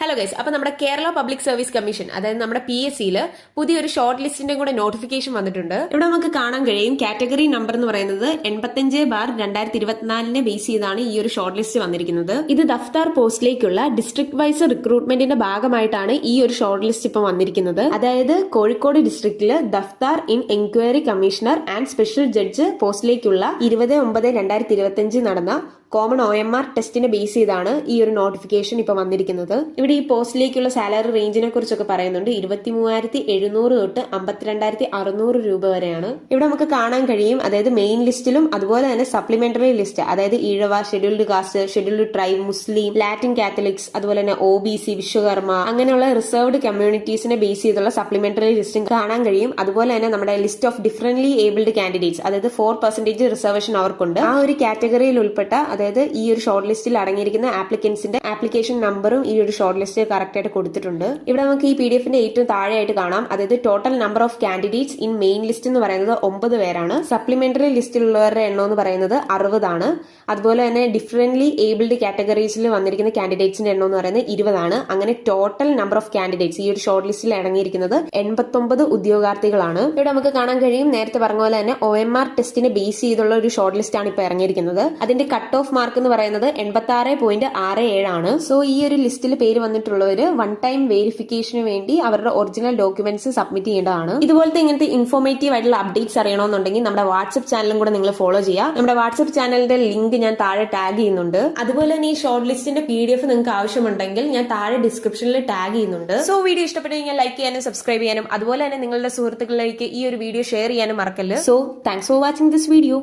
Hello guys അപ്പൊ നമ്മുടെ Kerala public service commission അതായത് നമ്മുടെ പി എസ് സിയിൽ പുതിയൊരു ഷോർട്ട് ലിസ്റ്റിന്റെ കൂടെ നോട്ടിഫിക്കേഷൻ വന്നിട്ടുണ്ട്. ഇവിടെ നമുക്ക് കാണാൻ കഴിയും കാറ്റഗറി നമ്പർ എന്ന് പറയുന്നത് എൺപത്തഞ്ച് ബാർ രണ്ടായിരത്തി ഇരുപത്തിനാലിനെ ബേസ് ചെയ്താണ് ഈ ഒരു ഷോർട്ട് ലിസ്റ്റ് വന്നിരിക്കുന്നത്. ഇത് ദഫ്താർ പോസ്റ്റിലേക്കുള്ള ഡിസ്ട്രിക്ട് വൈസ് റിക്രൂട്ട്മെന്റിന്റെ ഭാഗമായിട്ടാണ് ഈ ഒരു ഷോർട്ട് ലിസ്റ്റ് ഇപ്പം വന്നിരിക്കുന്നത്. അതായത് കോഴിക്കോട് ഡിസ്ട്രിക്റ്റിൽ ദഫ്താർ in enquiry commissioner and special judge പോസ്റ്റിലേക്കുള്ള ഇരുപത് ഒമ്പത് രണ്ടായിരത്തി ഇരുപത്തിയഞ്ച് നടന്ന കോമൺ ഒ എം ആർ ടെസ്റ്റിനെ ബേസ് ചെയ്താണ് ഈ ഒരു നോട്ടിഫിക്കേഷൻ ഇപ്പൊ വന്നിരിക്കുന്നത്. ഇവിടെ ഈ പോസ്റ്റിലേക്കുള്ള സാലറി റേഞ്ചിനെ കുറിച്ചൊക്കെ പറയുന്നുണ്ട്. ഇരുപത്തി മൂവായിരത്തി എഴുന്നൂറ് തൊട്ട് അമ്പത്തിരണ്ടായിരത്തി അറുന്നൂറ് രൂപ വരെയാണ്. ഇവിടെ നമുക്ക് കാണാൻ കഴിയും. അതായത് മെയിൻ ലിസ്റ്റിലും അതുപോലെ തന്നെ സപ്ലിമെന്ററി ലിസ്റ്റ് അതായത് Ezhava scheduled caste scheduled tribe Muslim Latin Catholics അതുപോലെ തന്നെ ഒ ബി സി വിശ്വകർമ്മ അങ്ങനെയുള്ള റിസർവ്ഡ് കമ്മ്യൂണിറ്റീസിനെ ബേസ് ചെയ്തുള്ള സപ്ലിമെന്ററി ലിസ്റ്റും കാണാൻ കഴിയും. അതുപോലെ തന്നെ നമ്മുടെ list of differently abled candidates അതായത് ഫോർ പെർസെന്റേജ് റിസർവേഷൻ അവർക്കുണ്ട്. ആ ഒരു കാറ്റഗറിയിൽ ഉൾപ്പെട്ട അതായത് ഈ ഒരു ഷോർട്ട് ലിസ്റ്റിൽ അടങ്ങിയിരിക്കുന്ന ആപ്ലിക്കൻസിന്റെ ആപ്ലിക്കേഷൻ നമ്പറും ഈ ഒരു ഷോർട്ട് ലിസ്റ്റിൽ കറക്റ്റ് ആയിട്ട് കൊടുത്തിട്ടുണ്ട്. ഇവിടെ നമുക്ക് ഈ പി ഡി എഫിന്റെ ഏറ്റവും താഴെയായിട്ട് കാണാം. അതായത് total number of candidates in main list എന്ന് പറയുന്നത് ഒമ്പത് പേരാണ്. സപ്ലിമെന്ററി ലിസ്റ്റിലുള്ളവരുടെ എണ്ണം എന്ന് പറയുന്നത് അറുപതാണ്. അതുപോലെ തന്നെ ഡിഫറെന്റ്ലി ഏബിൾഡ് കാറ്റഗറീസിൽ വന്നിരിക്കുന്ന കാൻഡിഡേറ്റ്സിന്റെ എണ്ണം എന്ന് പറയുന്നത് ഇരുപതാണ്. അങ്ങനെ ടോട്ടൽ നമ്പർ ഓഫ് കാൻഡിഡേറ്റ്സ് ഈ ഒരു ഷോർട്ട് ലിസ്റ്റിൽ അടങ്ങിയിരിക്കുന്നത് എൺപത്തൊമ്പത് ഉദ്യോഗാർത്ഥികളാണ്. ഇവിടെ നമുക്ക് കാണാൻ കഴിയും. നേരത്തെ പറഞ്ഞ പോലെ തന്നെ ഒ എം ആർ ടെസ്റ്റിനെ ബേസ് ചെയ്തുള്ള ഒരു ഷോർട്ട് ലിസ്റ്റ് ആണ് ഇപ്പൊ ഇറങ്ങിയിരിക്കുന്നത്. അതിന്റെ കട്ട് ഓഫ് മാർക്ക് എന്ന് പറയുന്നത് എൺപത്തി ആറ് പോയിന്റ് ആറ് ഏഴാണ്. സോ ഈ ഒരു ലിസ്റ്റിൽ പേര് വന്നിട്ടുള്ളവര് വൺ ടൈം വെരിഫിക്കേഷന് വേണ്ടി അവരുടെ ഒറിജിനൽ ഡോക്യുമെന്റ്സ് സബ്മിറ്റ് ചെയ്യേണ്ടതാണ്. ഇതുപോലത്തെ ഇങ്ങനത്തെ ഇൻഫോർമേറ്റീവ് ആയിട്ടുള്ള അപ്ഡേറ്റ്സ് അറിയണമെന്നുണ്ടെങ്കിൽ നമ്മുടെ വാട്സ്ആപ്പ് ചാനലും കൂടെ നിങ്ങൾ ഫോളോ ചെയ്യുക. നമ്മുടെ വാട്സ്ആപ്പ് ചാനലിന്റെ ലിങ്ക് ഞാൻ താഴെ ടാഗ് ചെയ്യുന്നുണ്ട്. അതുപോലെ തന്നെ ഈ ഷോർട്ട് ലിസ്റ്റിന്റെ പി ഡി എഫ് നിങ്ങൾക്ക് ആവശ്യമുണ്ടെങ്കിൽ ഞാൻ താഴെ ഡിസ്ക്രിപ്ഷനിൽ ടാഗ് ചെയ്യുന്നുണ്ട്. സോ വീഡിയോ ഇഷ്ടപ്പെട്ടു കഴിഞ്ഞാൽ ലൈക്ക് ചെയ്യാനും സബ്സ്ക്രൈബ് ചെയ്യാനും അതുപോലെ തന്നെ നിങ്ങളുടെ സുഹൃത്തുക്കളിലേക്ക് ഈ ഒരു വീഡിയോ ഷെയർ ചെയ്യാനും മറക്കല്ല്. So thanks for watching this video